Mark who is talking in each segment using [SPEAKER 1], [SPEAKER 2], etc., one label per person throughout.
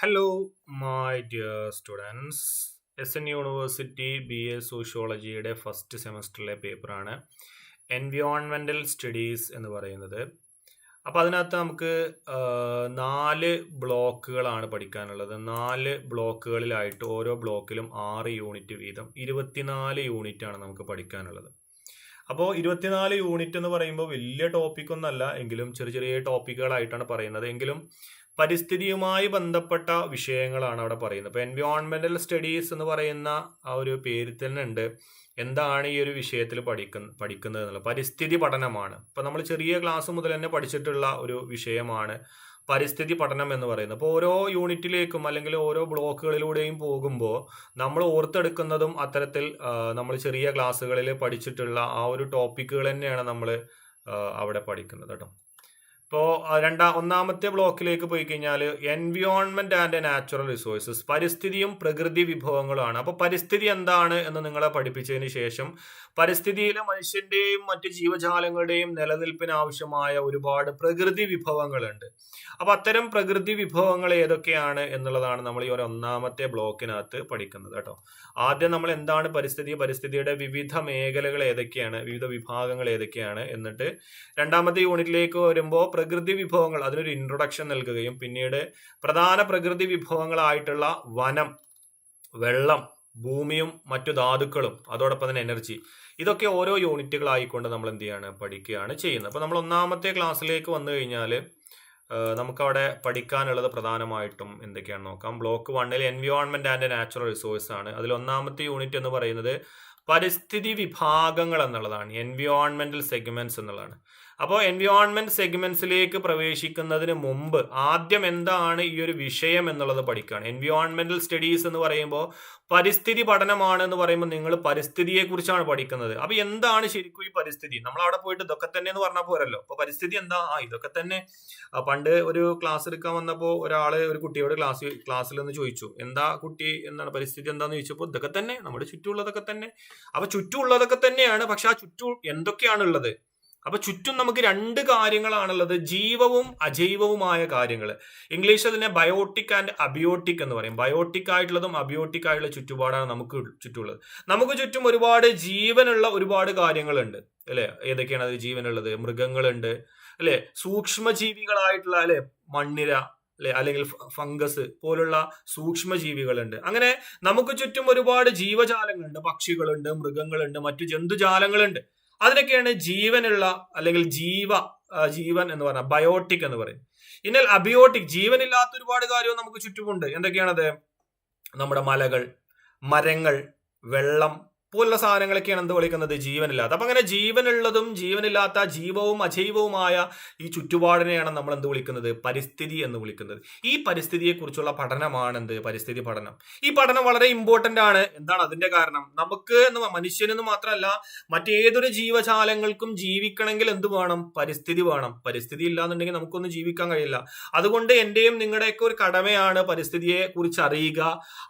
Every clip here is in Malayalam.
[SPEAKER 1] Hello, my dear students S N university B A സോഷ്യോളജിയുടെ first സെമസ്റ്ററിലെ പേപ്പറാണ് എൻവിയോൺമെന്റൽ സ്റ്റഡീസ് എന്ന് പറയുന്നത്. അപ്പോൾ അതിനകത്ത് നമുക്ക് നാല് ബ്ലോക്കുകളാണ് പഠിക്കാനുള്ളത്. നാല് ബ്ലോക്കുകളിലായിട്ട് ഓരോ ബ്ലോക്കിലും ആറ് യൂണിറ്റ് വീതം ഇരുപത്തിനാല് യൂണിറ്റാണ് നമുക്ക് പഠിക്കാനുള്ളത്. അപ്പോൾ ഇരുപത്തിനാല് യൂണിറ്റ് എന്ന് പറയുമ്പോൾ വലിയ ടോപ്പിക്കൊന്നല്ല എങ്കിലും ചെറിയ ചെറിയ ടോപ്പിക്കുകളായിട്ടാണ് പറയുന്നത്. എങ്കിലും പരിസ്ഥിതിയുമായി ബന്ധപ്പെട്ട വിഷയങ്ങളാണ് അവിടെ പറയുന്നത്. ഇപ്പോൾ എൻവയോൺമെന്റൽ സ്റ്റഡീസ് എന്ന് പറയുന്ന ആ ഒരു പേരിൽ തന്നെ ഉണ്ട്. എന്താണ് ഈ ഒരു വിഷയത്തിൽ പഠിക്കുന്ന പഠിക്കുന്നത് എന്നുള്ളത്. പരിസ്ഥിതി പഠനമാണ്. ഇപ്പം നമ്മൾ ചെറിയ ക്ലാസ് മുതൽ തന്നെ പഠിച്ചിട്ടുള്ള ഒരു വിഷയമാണ് പരിസ്ഥിതി പഠനം എന്ന് പറയുന്നത്. അപ്പോൾ ഓരോ യൂണിറ്റിലേക്കും അല്ലെങ്കിൽ ഓരോ ബ്ലോക്കുകളിലൂടെയും പോകുമ്പോൾ നമ്മൾ ഓർത്തെടുക്കുന്നതും അത്തരത്തിൽ നമ്മൾ ചെറിയ ക്ലാസ്സുകളിൽ പഠിച്ചിട്ടുള്ള ആ ഒരു ടോപ്പിക്കുകൾ തന്നെയാണ് നമ്മൾ അവിടെ പഠിക്കുന്നത് കേട്ടോ. ഇപ്പോൾ രണ്ടാം ഒന്നാമത്തെ ബ്ലോക്കിലേക്ക് പോയി കഴിഞ്ഞാൽ എൻവിയോൺമെന്റ് ആൻഡ് നാച്ചുറൽ റിസോഴ്സസ് പരിസ്ഥിതിയും പ്രകൃതി വിഭവങ്ങളുമാണ് അപ്പോൾ പരിസ്ഥിതി എന്താണ് എന്ന് നിങ്ങളെ പഠിപ്പിച്ചതിന് ശേഷം പരിസ്ഥിതിയിലെ മനുഷ്യന്റെയും മറ്റ് ജീവജാലങ്ങളുടെയും നിലനിൽപ്പിന് ആവശ്യമായ ഒരുപാട് പ്രകൃതി വിഭവങ്ങളുണ്ട്. അപ്പോൾ അത്തരം പ്രകൃതി വിഭവങ്ങൾ ഏതൊക്കെയാണ് എന്നുള്ളതാണ് നമ്മൾ ഈ ഒരു ഒന്നാമത്തെ ബ്ലോക്കിനകത്ത് പഠിക്കുന്നത് കേട്ടോ. ആദ്യം നമ്മൾ എന്താണ് പരിസ്ഥിതി പരിസ്ഥിതിയുടെ വിവിധ മേഖലകൾ ഏതൊക്കെയാണ് വിവിധ വിഭാഗങ്ങൾ ഏതൊക്കെയാണ് എന്നിട്ട് രണ്ടാമത്തെ യൂണിറ്റിലേക്ക് വരുമ്പോൾ പ്രകൃതി വിഭവങ്ങൾ അതിനൊരു ഇൻട്രൊഡക്ഷൻ നൽകുകയും പിന്നീട് പ്രധാന പ്രകൃതി വിഭവങ്ങളായിട്ടുള്ള വനം വെള്ളം ഭൂമിയും മറ്റു ധാതുക്കളും അതോടൊപ്പം തന്നെ എനർജി ഇതൊക്കെ ഓരോ യൂണിറ്റുകളായിക്കൊണ്ട് നമ്മൾ എന്ത് ചെയ്യാണ്? പഠിക്കുകയാണ് ചെയ്യുന്നത്. അപ്പോൾ നമ്മൾ ഒന്നാമത്തെ ക്ലാസ്സിലേക്ക് വന്നു കഴിഞ്ഞാൽ നമുക്കവിടെ പഠിക്കാനുള്ളത് പ്രധാനമായിട്ടും എന്തൊക്കെയാണ് നോക്കാം? ബ്ലോക്ക് വണ്ണിൽ എൻവിയോൺമെന്റ് ആൻഡ് നാച്ചുറൽ റിസോഴ്സ് ആണ്. അതിൽ ഒന്നാമത്തെ യൂണിറ്റ് എന്ന് പറയുന്നത് പരിസ്ഥിതി വിഭാഗങ്ങൾ എന്നുള്ളതാണ്. എൻവിയോൺമെന്റൽ സെഗ്മെന്റ്സ് എന്നുള്ളതാണ്. അപ്പോൾ എൻവിയോൺമെന്റ് സെഗ്മെന്റ്സിലേക്ക് പ്രവേശിക്കുന്നതിന് മുമ്പ് ആദ്യം എന്താണ് ഈ ഒരു വിഷയം എന്നുള്ളത് പഠിക്കുകയാണ് എൻവിയോൺമെന്റൽ സ്റ്റഡീസ് എന്ന് പറയുമ്പോൾ പരിസ്ഥിതി പഠനമാണ് എന്ന് പറയുമ്പോൾ നിങ്ങൾ പരിസ്ഥിതിയെക്കുറിച്ചാണ് പഠിക്കുന്നത്. അപ്പോൾ എന്താണ് ശരിക്കും ഈ പരിസ്ഥിതി? നമ്മൾ അവിടെ പോയിട്ട് ഇതൊക്കെ തന്നെ എന്ന് പറഞ്ഞാൽ പോരല്ലോ. അപ്പോൾ പരിസ്ഥിതി എന്താ? ആ ഇതൊക്കെ തന്നെ. പണ്ട് ഒരു ക്ലാസ് എടുക്കാൻ വന്നപ്പോൾ ഒരാൾ ഒരു കുട്ടിയോട് ക്ലാസ് ക്ലാസ്സിൽ നിന്ന് ചോദിച്ചു എന്താ കുട്ടി? എന്താണ് പരിസ്ഥിതി എന്താന്ന് ചോദിച്ചപ്പോൾ ഇതൊക്കെ തന്നെ. നമ്മുടെ ചുറ്റുമുള്ളതൊക്കെ തന്നെ. അപ്പോൾ ചുറ്റുമുള്ളതൊക്കെ തന്നെയാണ്. പക്ഷെ ആ ചുറ്റും എന്തൊക്കെയാണ് ഉള്ളത് അപ്പൊ ചുറ്റും നമുക്ക് രണ്ട് കാര്യങ്ങളാണുള്ളത്. ജീവവും അജൈവവുമായ കാര്യങ്ങൾ ഇംഗ്ലീഷ് അതിനെ ബയോട്ടിക് ആൻഡ് അബിയോട്ടിക് എന്ന് പറയും. ബയോട്ടിക് ആയിട്ടുള്ളതും അബിയോട്ടിക് ആയിട്ടുള്ള ചുറ്റുപാടാണ് നമുക്ക് ചുറ്റുമുള്ളത് നമുക്ക് ചുറ്റും ഒരുപാട് ജീവനുള്ള ഒരുപാട് കാര്യങ്ങളുണ്ട്. അല്ലെ? ഏതൊക്കെയാണ് അത് ജീവനുള്ളത്? മൃഗങ്ങളുണ്ട്. അല്ലെ? സൂക്ഷ്മജീവികളായിട്ടുള്ള അല്ലെ? മണ്ണിര അല്ലെ? അല്ലെങ്കിൽ ഫംഗസ് പോലുള്ള സൂക്ഷ്മജീവികളുണ്ട്. അങ്ങനെ നമുക്ക് ചുറ്റും ഒരുപാട് ജീവജാലങ്ങളുണ്ട്. പക്ഷികളുണ്ട് മൃഗങ്ങളുണ്ട് മറ്റു ജന്തുജാലങ്ങളുണ്ട്. അതിനൊക്കെയാണ് ജീവനുള്ള അല്ലെങ്കിൽ ജീവ ജീവൻ എന്ന് പറഞ്ഞ ബയോട്ടിക് എന്ന് പറയും എന്നാൽ അബിയോട്ടിക് ജീവനില്ലാത്ത ഒരുപാട് കാര്യവും നമുക്ക് ചുറ്റുമുണ്ട്. എന്തൊക്കെയാണത് നമ്മുടെ മലകൾ മരങ്ങൾ വെള്ളം പോലുള്ള സാധനങ്ങളൊക്കെയാണ് എന്ത് വിളിക്കുന്നത്? ജീവനില്ലാത്ത. അപ്പം അങ്ങനെ ജീവനുള്ളതും ജീവനില്ലാത്ത ജീവവും അജൈവവുമായ ഈ ചുറ്റുപാടിനെയാണ് നമ്മൾ എന്ത് വിളിക്കുന്നത്? പരിസ്ഥിതി എന്ന് വിളിക്കുന്നത്. ഈ പരിസ്ഥിതിയെക്കുറിച്ചുള്ള പഠനമാണ് എന്ത്? പരിസ്ഥിതി പഠനം. ഈ പഠനം വളരെ ഇമ്പോർട്ടന്റ് ആണ്. എന്താണ് അതിന്റെ കാരണം? നമുക്ക് എന്ന് മനുഷ്യനെന്ന് മാത്രമല്ല മറ്റേതൊരു ജീവജാലങ്ങൾക്കും ജീവിക്കണമെങ്കിൽ എന്ത് വേണം? പരിസ്ഥിതി വേണം. പരിസ്ഥിതി ഇല്ലാന്നുണ്ടെങ്കിൽ നമുക്കൊന്നും ജീവിക്കാൻ കഴിയില്ല. അതുകൊണ്ട് എന്റെയും നിങ്ങളുടെയൊക്കെ ഒരു കടമയാണ് പരിസ്ഥിതിയെ കുറിച്ച് അറിയുക.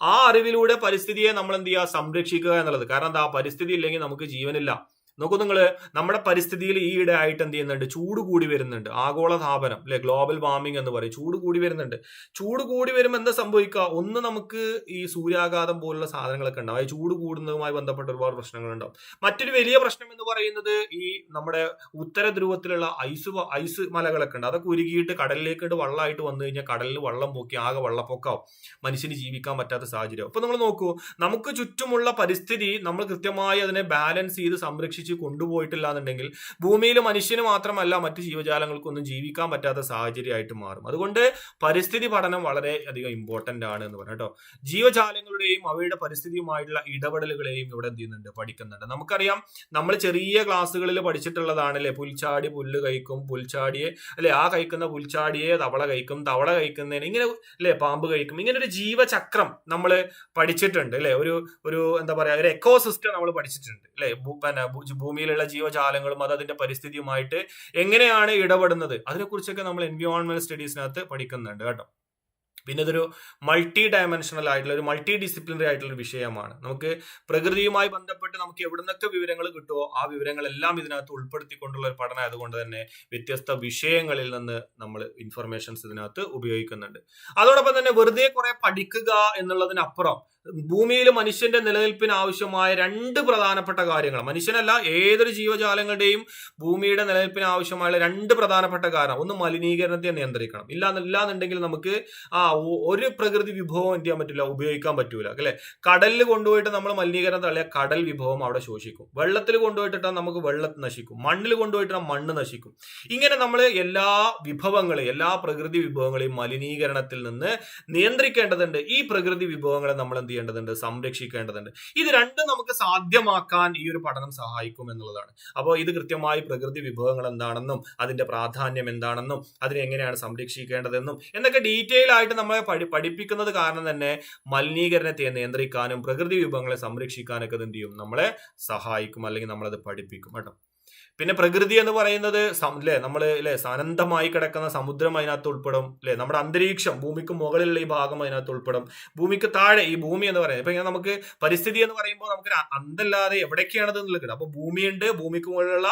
[SPEAKER 1] ആ അറിവിലൂടെ പരിസ്ഥിതിയെ നമ്മൾ എന്ത് ചെയ്യുക? സംരക്ഷിക്കുക എന്നുള്ളത്. കാരണം എന്താ? പരിസ്ഥിതി ഇല്ലെങ്കിൽ നമുക്ക് ജീവനില്ല. നോക്കൂ നിങ്ങൾ നമ്മുടെ പരിസ്ഥിതിയിൽ ഈ ഇടെ ആയിട്ട് എന്ത് ചെയ്യുന്നുണ്ട്? ചൂട് കൂടി വരുന്നുണ്ട്. ആഗോള താപനം അല്ലെ ഗ്ലോബൽ വാർമിംഗ് എന്ന് പറയും. ചൂട് കൂടി വരുന്നുണ്ട്. ചൂട് കൂടി വരുമ്പോൾ എന്താ സംഭവിക്കുക ഒന്ന് നമുക്ക് ഈ സൂര്യാഘാതം പോലുള്ള സാധനങ്ങളൊക്കെ ഉണ്ടാവും. അതായത് ചൂട് കൂടുന്നതുമായി ബന്ധപ്പെട്ട ഒരുപാട് പ്രശ്നങ്ങൾ പ്രശ്നങ്ങളുണ്ടാവും. മറ്റൊരു വലിയ പ്രശ്നം എന്ന് പറയുന്നത് ഈ നമ്മുടെ ഉത്തര ധ്രുവത്തിലുള്ള ഐസ് ഐസ് മലകളൊക്കെ ഉണ്ട്. അതൊക്കെ ഉരുകിയിട്ട് കടലിലേക്ക് വെള്ളമായിട്ട് വന്നു കഴിഞ്ഞാൽ കടലിൽ വെള്ളം പൊക്കി ആകെ വെള്ളപ്പൊക്കാവും. മനുഷ്യന് ജീവിക്കാൻ പറ്റാത്ത സാഹചര്യം. അപ്പൊ നമ്മൾ നോക്കൂ നമുക്ക് ചുറ്റുമുള്ള പരിസ്ഥിതി നമ്മൾ കൃത്യമായി അതിനെ ബാലൻസ് ചെയ്ത് സംരക്ഷിച്ച് കൊണ്ടുപോയിട്ടില്ല എന്നുണ്ടെങ്കിൽ ഭൂമിയിൽ മനുഷ്യന് മാത്രമല്ല മറ്റ് ജീവജാലങ്ങൾക്കൊന്നും ജീവിക്കാൻ പറ്റാത്ത സാഹചര്യമായിട്ട് മാറും. അതുകൊണ്ട് പരിസ്ഥിതി പഠനം വളരെ അധികം ഇമ്പോർട്ടന്റ് ആണ് എന്ന് പറഞ്ഞു കേട്ടോ. ജീവജാലങ്ങളുടെയും അവയുടെ പരിസ്ഥിതിയുമായിട്ടുള്ള ഇടപെടലുകളെയും ഇവിടെ എന്ത് ചെയ്യുന്നുണ്ട്? പഠിക്കുന്നുണ്ട്. നമുക്കറിയാം നമ്മൾ ചെറിയ ക്ലാസ്സുകളിൽ പഠിച്ചിട്ടുള്ളതാണ് അല്ലെ പുൽച്ചാടി പുല്ല് കഴിക്കും പുൽച്ചാടിയെ അല്ലെ? ആ കഴിക്കുന്ന പുൽച്ചാടിയെ തവള കഴിക്കും തവള കഴിക്കുന്നതിന് ഇങ്ങനെ അല്ലെ? പാമ്പ് കഴിക്കും. ഇങ്ങനെ ഒരു ജീവചക്രം നമ്മൾ പഠിച്ചിട്ടുണ്ട് അല്ലെ? ഒരു ഒരു എന്താ പറയാ ഒരു എക്കോ സിസ്റ്റം നമ്മൾ പഠിച്ചിട്ടുണ്ട് അല്ലെ? ഭൂമിയിലുള്ള ജീവജാലങ്ങളും അത് അതിന്റെ പരിസ്ഥിതിയുമായിട്ട് എങ്ങനെയാണ് ഇടപെടുന്നത്? അതിനെക്കുറിച്ചൊക്കെ നമ്മൾ എൻവിയോൺമെന്റ് സ്റ്റഡീസിനകത്ത് പഠിക്കുന്നുണ്ട് കേട്ടോ. പിന്നെ ഇതൊരു മൾട്ടി ഡയമെൻഷണൽ ആയിട്ടുള്ള ഒരു മൾട്ടി ഡിസിപ്ലിനറി ആയിട്ടുള്ള ഒരു വിഷയമാണ്. നമുക്ക് പ്രകൃതിയുമായി ബന്ധപ്പെട്ട് നമുക്ക് എവിടെ നിന്നൊക്കെ വിവരങ്ങൾ കിട്ടുമോ ആ വിവരങ്ങളെല്ലാം ഇതിനകത്ത് ഉൾപ്പെടുത്തിക്കൊണ്ടുള്ള ഒരു പഠനം ആയതുകൊണ്ട് തന്നെ വ്യത്യസ്ത വിഷയങ്ങളിൽ നിന്ന് നമ്മൾ ഇൻഫർമേഷൻസ് ഇതിനകത്ത് ഉപയോഗിക്കുന്നുണ്ട്. അതോടൊപ്പം തന്നെ വെറുതെ കുറെ പഠിക്കുക എന്നുള്ളതിനപ്പുറം ഭൂമിയിൽ മനുഷ്യന്റെ നിലനിൽപ്പിന് ആവശ്യമായ രണ്ട് പ്രധാനപ്പെട്ട കാര്യങ്ങൾ. മനുഷ്യനല്ല ഏതൊരു ജീവജാലങ്ങളുടെയും ഭൂമിയുടെ നിലനിൽപ്പിന് ആവശ്യമായ രണ്ട് പ്രധാനപ്പെട്ട കാരണം. ഒന്ന് മലിനീകരണത്തെ നിയന്ത്രിക്കണം. ഇല്ല ഇല്ലാന്നുണ്ടെങ്കിൽ നമുക്ക് ആ ഒരു പ്രകൃതി വിഭവം എന്ത് ചെയ്യാൻ പറ്റില്ല ഉപയോഗിക്കാൻ പറ്റൂല. അല്ലെ? കടലിൽ കൊണ്ടുപോയിട്ട് നമ്മൾ മലിനീകരണം തള്ളിയ കടൽ വിഭവം അവിടെ ശോഷിക്കും. വെള്ളത്തിൽ കൊണ്ടുപോയിട്ടാൽ നമുക്ക് വെള്ളം നശിക്കും. മണ്ണിൽ കൊണ്ടുപോയിട്ടാൽ മണ്ണ് നശിക്കും. ഇങ്ങനെ നമ്മൾ എല്ലാ വിഭവങ്ങളെയും എല്ലാ പ്രകൃതി വിഭവങ്ങളെയും മലിനീകരണത്തിൽ നിന്ന് നിയന്ത്രിക്കേണ്ടതുണ്ട്. ഈ പ്രകൃതി വിഭവങ്ങളെ നമ്മൾ എന്ത് ചെയ്യേണ്ടതുണ്ട് സംരക്ഷിക്കേണ്ടതുണ്ട്. ഇത് രണ്ടും നമുക്ക് സാധ്യമാക്കാൻ ഈ ഒരു പഠനം സഹായിക്കും എന്നുള്ളതാണ്. അപ്പോൾ ഇത് കൃത്യമായി പ്രകൃതി വിഭവങ്ങൾ എന്താണെന്നും അതിന്റെ പ്രാധാന്യം എന്താണെന്നും അതിനെ എങ്ങനെയാണ് സംരക്ഷിക്കേണ്ടതെന്നും എന്നൊക്കെ ഡീറ്റെയിൽ ആയിട്ട് നമ്മളെ പഠി പഠിപ്പിക്കുന്നത് കാരണം തന്നെ മലിനീകരണത്തെ നിയന്ത്രിക്കാനും പ്രകൃതി വിഭവങ്ങളെ സംരക്ഷിക്കാനൊക്കെ എന്ത് ചെയ്യും? നമ്മളെ സഹായിക്കും അല്ലെങ്കിൽ നമ്മളത് പഠിപ്പിക്കും കേട്ടോ. പിന്നെ പ്രകൃതി എന്ന് പറയുന്നത് അല്ലേ ല്ലേ നമ്മൾ അല്ലെ അനന്തമായി കിടക്കുന്ന സമുദ്രം അതിനകത്ത് ഉൾപ്പെടും അല്ലെ നമ്മുടെ അന്തരീക്ഷം ഭൂമിക്ക് മുകളിലുള്ള ഈ ഭാഗം അതിനകത്ത് ഉൾപ്പെടും. ഭൂമിക്ക് താഴെ ഈ ഭൂമി എന്ന് പറയുന്നത് ഇപ്പൊ ഇങ്ങനെ നമുക്ക് പരിസ്ഥിതി എന്ന് പറയുമ്പോൾ നമുക്ക് അന്തല്ലാതെ എവിടേക്കാണത് എന്നുള്ളത് അപ്പൊ ഭൂമിയുണ്ട് ഭൂമിക്ക് മുകളിലുള്ള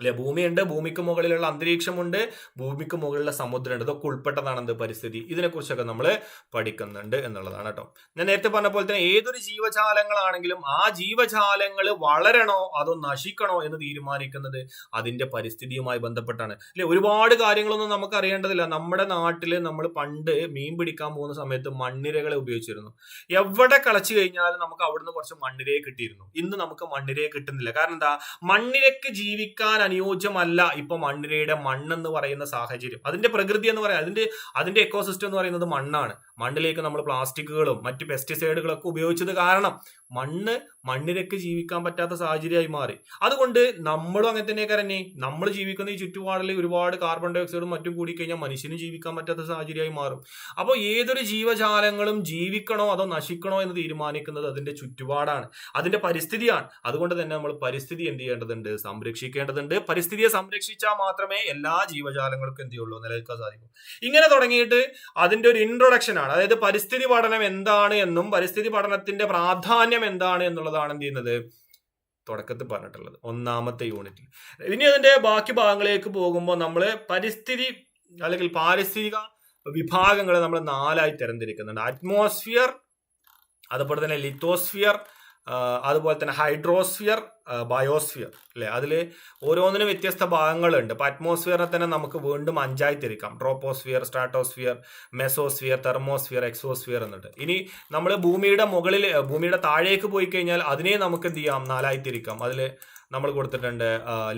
[SPEAKER 1] അല്ലെ? ഭൂമിയുണ്ട് ഭൂമിക്ക് മുകളിലുള്ള അന്തരീക്ഷമുണ്ട് ഭൂമിക്ക് മുകളിലുള്ള സമുദ്രമുണ്ട്. ഇതൊക്കെ ഉൾപ്പെട്ടതാണ് എന്ത് പരിസ്ഥിതി? ഇതിനെക്കുറിച്ചൊക്കെ നമ്മൾ പഠിക്കുന്നുണ്ട് എന്നുള്ളതാണ് കേട്ടോ. ഞാൻ നേരത്തെ പറഞ്ഞ പോലെ തന്നെ ഏതൊരു ജീവജാലങ്ങളാണെങ്കിലും ആ ജീവജാലങ്ങൾ വളരണോ അതോ നശിക്കണോ എന്ന് തീരുമാനിക്കുന്നത് അതിന്റെ പരിസ്ഥിതിയുമായി ബന്ധപ്പെട്ടാണ്. അല്ലെ? ഒരുപാട് കാര്യങ്ങളൊന്നും നമുക്ക് അറിയേണ്ടതില്ല നമ്മുടെ നാട്ടിൽ നമ്മൾ പണ്ട് മീൻ പിടിക്കാൻ പോകുന്ന സമയത്ത് മണ്ണിരകളെ ഉപയോഗിച്ചിരുന്നു. എവിടെ കളച്ചു കഴിഞ്ഞാലും നമുക്ക് അവിടുന്ന് കുറച്ച് മണ്ണിരയെ കിട്ടിയിരുന്നു. ഇന്ന് നമുക്ക് മണ്ണിരയെ കിട്ടുന്നില്ല. കാരണം എന്താ? മണ്ണിരക്ക് ജീവിക്കാൻ അനുയോജ്യമല്ല ഇപ്പൊ മണ്ണിരയുടെ മണ്ണെന്ന് പറയുന്ന സാഹചര്യം. അതിന്റെ പ്രകൃതി എന്ന് പറയാം. അതിന്റെ അതിന്റെ എക്കോസിസ്റ്റം എന്ന് പറയുന്നത് മണ്ണാണ്. മണ്ണിലേക്ക് നമ്മൾ പ്ലാസ്റ്റിക്കുകളും മറ്റ് പെസ്റ്റിസൈഡുകളൊക്കെ ഉപയോഗിച്ചത് കാരണം മണ്ണ് മണ്ണിരക്ക് ജീവിക്കാൻ പറ്റാത്ത സാഹചര്യമായി മാറി. അതുകൊണ്ട് നമ്മളും അങ്ങനെ തന്നെ കരന്നെ നമ്മൾ ജീവിക്കുന്ന ഈ ചുറ്റുപാടിൽ ഒരുപാട് കാർബൺ ഡയോക്സൈഡും മറ്റും കൂടി കഴിഞ്ഞാൽ മനുഷ്യനും ജീവിക്കാൻ പറ്റാത്ത സാഹചര്യമായി മാറും. അപ്പോൾ ഏതൊരു ജീവജാലങ്ങളും ജീവിക്കണോ അതോ നശിക്കണോ എന്ന് തീരുമാനിക്കുന്നത് അതിന്റെ ചുറ്റുപാടാണ്. അതിന്റെ പരിസ്ഥിതിയാണ്. അതുകൊണ്ട് തന്നെ നമ്മൾ പരിസ്ഥിതി എന്ത് ചെയ്യേണ്ടതുണ്ട്? സംരക്ഷിക്കേണ്ടതുണ്ട്. പരിസ്ഥിതിയെ സംരക്ഷിച്ചാൽ മാത്രമേ എല്ലാ ജീവജാലങ്ങൾക്കും എന്ത് ചെയ്യുള്ളൂ? നിലനിൽക്കാൻ സാധിക്കൂ. ഇങ്ങനെ തുടങ്ങിയിട്ട് അതിന്റെ ഒരു ഇൻട്രൊഡക്ഷൻ ആണ്. അതായത് പരിസ്ഥിതി പഠനം എന്താണ് എന്നും പരിസ്ഥിതി പഠനത്തിന്റെ പ്രാധാന്യം എന്താണ് എന്നുള്ളതാണ് എന്ത് ചെയ്യുന്നത്? തുടക്കത്തിൽ പറഞ്ഞിട്ടുള്ളത്. ഒന്നാമത്തെ യൂണിറ്റിൽ. ഇനി അതിന്റെ ബാക്കി ഭാഗങ്ങളിലേക്ക് പോകുമ്പോൾ നമ്മൾ പരിസ്ഥിതി അല്ലെങ്കിൽ പാരിസ്ഥിതിക വിഭാഗങ്ങൾ നമ്മൾ നാലായി തരംതിരിക്കുന്നുണ്ട്. അറ്റ്മോസ്ഫിയർ അതുപോലെ തന്നെ ലിത്തോസ്ഫിയർ അതുപോലെ തന്നെ ഹൈഡ്രോസ്ഫിയർ ബയോസ്ഫിയർ അല്ലെ? അതിൽ ഓരോന്നിനും വ്യത്യസ്ത ഭാഗങ്ങളുണ്ട്. ഇപ്പൊ അറ്റ്മോസ്ഫിയറിനെ തന്നെ നമുക്ക് വീണ്ടും അഞ്ചായി തിരിക്കാം. Troposphere stratosphere mesosphere thermosphere exosphere എന്നിട്ട് ഇനി നമ്മൾ ഭൂമിയുടെ മുകളിൽ ഭൂമിയുടെ താഴേക്ക് പോയി കഴിഞ്ഞാൽ അതിനെ നമുക്ക് എന്ത് ചെയ്യാം? നാലായി തിരിക്കാം. അതിൽ നമ്മൾ കൊടുത്തിട്ടുണ്ട്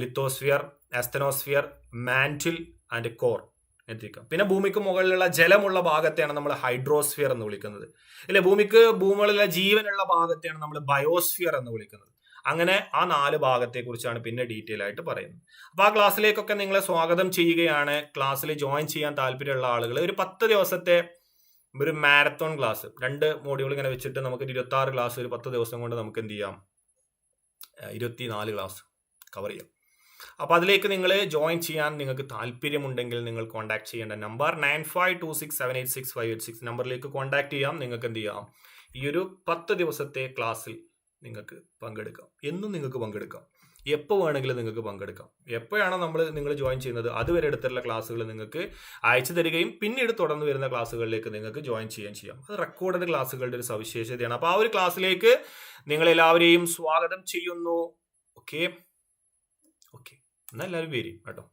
[SPEAKER 1] lithosphere asthenosphere mantle and core. എത്തിക്കാം പിന്നെ ഭൂമിക്ക് മുകളിലുള്ള ജലമുള്ള ഭാഗത്തെയാണ് നമ്മൾ ഹൈഡ്രോസ്ഫിയർ എന്ന് വിളിക്കുന്നത്. ഇല്ലേ ഭൂമിക്ക് ഭൂമികളിലെ ജീവനുള്ള ഭാഗത്തെയാണ് നമ്മൾ ബയോസ്ഫിയർ എന്ന് വിളിക്കുന്നത്. അങ്ങനെ ആ നാല് ഭാഗത്തെ കുറിച്ചാണ് പിന്നെ ഡീറ്റെയിൽ ആയിട്ട് പറയുന്നത്. അപ്പോൾ ആ ക്ലാസ്സിലേക്കൊക്കെ നിങ്ങളെ സ്വാഗതം ചെയ്യുകയാണ്. ക്ലാസ്സിൽ ജോയിൻ ചെയ്യാൻ താല്പര്യമുള്ള ആളുകൾ ഒരു പത്ത് ദിവസത്തെ ഒരു മാരത്തോൺ ക്ലാസ് രണ്ട് മോഡ്യൂൾ ഇങ്ങനെ വെച്ചിട്ട് നമുക്ക് ഇരുപത്തി ആറ് ക്ലാസ് ഒരു പത്ത് ദിവസം കൊണ്ട് നമുക്ക് എന്ത് ചെയ്യാം? ഇരുപത്തി നാല് ക്ലാസ് കവർ ചെയ്യാം. അപ്പോൾ അതിലേക്ക് നിങ്ങൾ ജോയിൻ ചെയ്യാൻ നിങ്ങൾക്ക് താല്പര്യമുണ്ടെങ്കിൽ നിങ്ങൾ കോൺടാക്ട് ചെയ്യേണ്ട number nine five two six seven eight six five eight six നമ്പറിലേക്ക് കോൺടാക്ട് ചെയ്യാം. നിങ്ങൾക്ക് എന്ത് ചെയ്യാം? ഈ ഒരു പത്ത് ദിവസത്തെ ക്ലാസ്സിൽ നിങ്ങൾക്ക് പങ്കെടുക്കാം. എന്നും നിങ്ങൾക്ക് പങ്കെടുക്കാം. എപ്പോൾ വേണമെങ്കിലും നിങ്ങൾക്ക് പങ്കെടുക്കാം. എപ്പോഴാണോ നമ്മൾ നിങ്ങൾ ജോയിൻ ചെയ്യുന്നത് അതുവരെ എടുത്തുള്ള ക്ലാസ്സുകൾ നിങ്ങൾക്ക് അയച്ചു തരികയും പിന്നീട് തുടർന്ന് വരുന്ന ക്ലാസ്സുകളിലേക്ക് നിങ്ങൾക്ക് ജോയിൻ ചെയ്യാൻ ചെയ്യാം. അത് റെക്കോർഡഡ് ക്ലാസ്സുകളുടെ ഒരു സവിശേഷതയാണ്. അപ്പോൾ ആ ഒരു ക്ലാസ്സിലേക്ക് നിങ്ങളെല്ലാവരെയും സ്വാഗതം ചെയ്യുന്നു. Okay okay. എന്നാൽ എല്ലാവരും വരും കേട്ടോ.